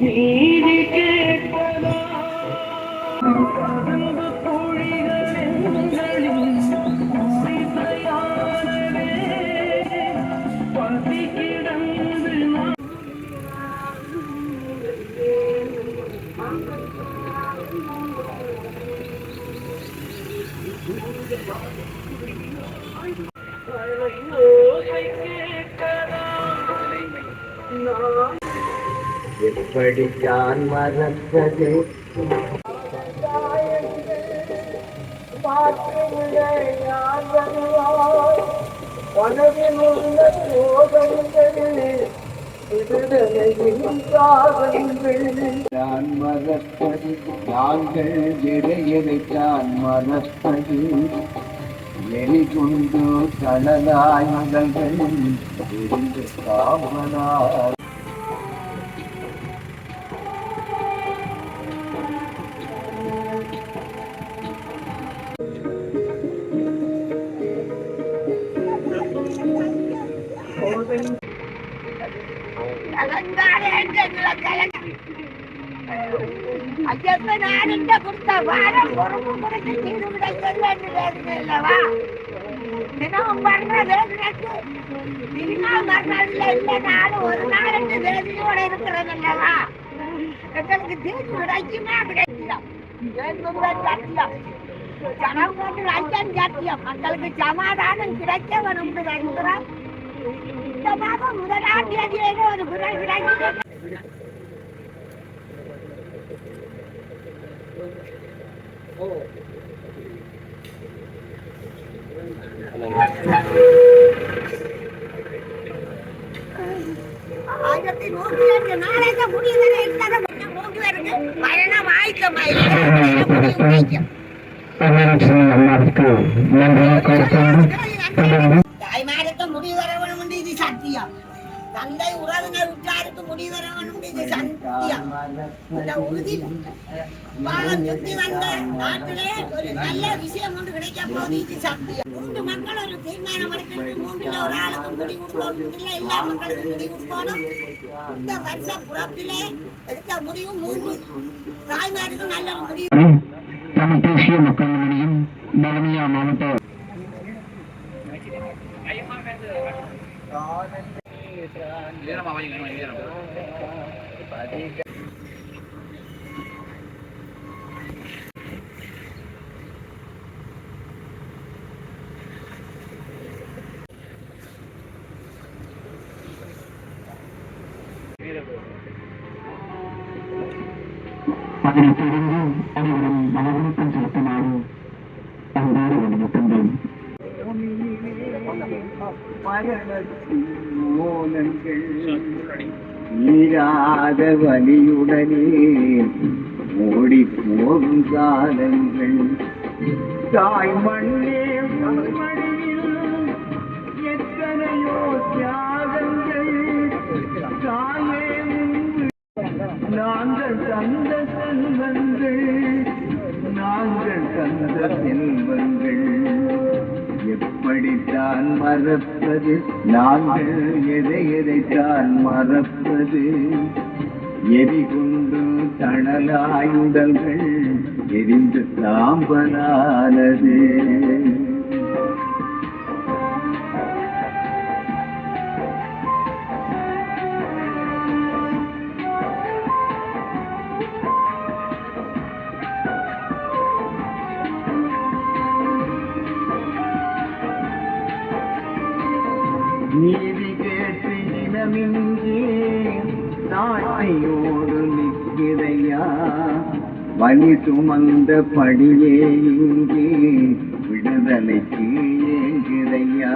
நீதி எப்படி நான் மறப்பது நான் மறப்பது நாங்கள் எதையதைத்தான் மறப்பது எரிகொண்டு தனதாயுதங்கள் எரிந்து காமனார் ஐயப்ப நான் கொடுத்த வாரம் பொறுப்பு கொடுத்து தீர்வு கிடைத்தது என்று வேதனையில்லவா தினமும் வேதனைக்கு ஒரு வேதனையோட இருக்கிறது எங்களுக்கு தீர்வு கிடைக்குமா வேண்டும்தான் சத்தியம் ஜனம் சத்தியம் மக்களுக்கு சமாதானம் கிடைக்க வரும் நினைக்கிறோம் இந்த மாதம் முதலாம் தேதியிலே ஒரு குரல் கிடைக்கிறது அம்மாவுக்கு நன்றியை கொடுத்தோம் தொடர்ந்து தாய்மாருக்கு முடிவு வர வேணும் என்று இது சத்தியம் தந்தை உறவினர் உற்றாருக்கு முடிவு வர சத்தியம். இந்த உறுதி பாலம் சுத்தி வந்த நாட்டிலே ஒரு நல்ல விஷயம் ஒன்று கிடைக்க போது இது சத்தியம். மூன்று மக்கள் ஒரு தீர்மானம் எடுக்கணும். மூன்றுல ஒரு ஆளுக்கு முடி கொடுக்கணும் இல்லை எல்லா மக்களுக்கும் முடி கொடுக்கணும் இந்த வருஷ புறப்பிலே எடுத்த முடிவு மூன்று. தாய்மாருக்கும் நல்ல ஒரு முடிவு. நம்ம தேசிய மக்கள் முன்னணியும் பலமியா மாவட்ட அதனைத் தொடர்ந்து அனைவரும் மனவணக்கம் செலுத்துமாறு அன்பாறு வலியுறுத்துகின்றேன் ஈராத வலியுடனே ஓடி போகும் காலங்கள் தாய் மண்ணே மடியில் எத்தனையோ தியாகங்கள். தாயே நாங்கள் தந்த செல்வங்கள் நாங்கள் தந்த எப்படித்தான் மறப்பது. நாங்கள் எதை எதைத்தான் மறப்பது. எரி கொண்டு தணலாயுடல்கள் எரிந்து சாம்பலானது நீதி கேட்டு இனமின்றி நாட்டையோடு நிற்கிறையா? வலி சுமந்த படியே இங்கே விடுதலைக்கு ஏங்குதையா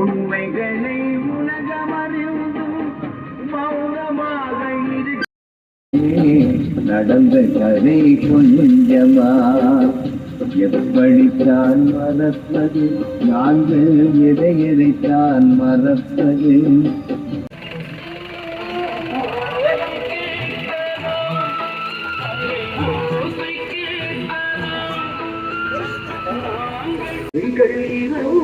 உண்மைகளை உலகமறிந்தும் மௌனமாக இரு நடந்த கதை கொஞ்சமா? எப்படித்தான் மறப்பது? நாங்கள் எதை எதைத்தான் மறப்பது? நீங்கள் இரவு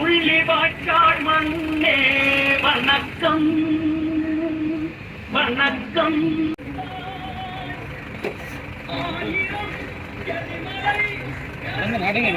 உள்ளி வாக்காள் மண்ணே வணக்கம். வணக்கம். நடங்க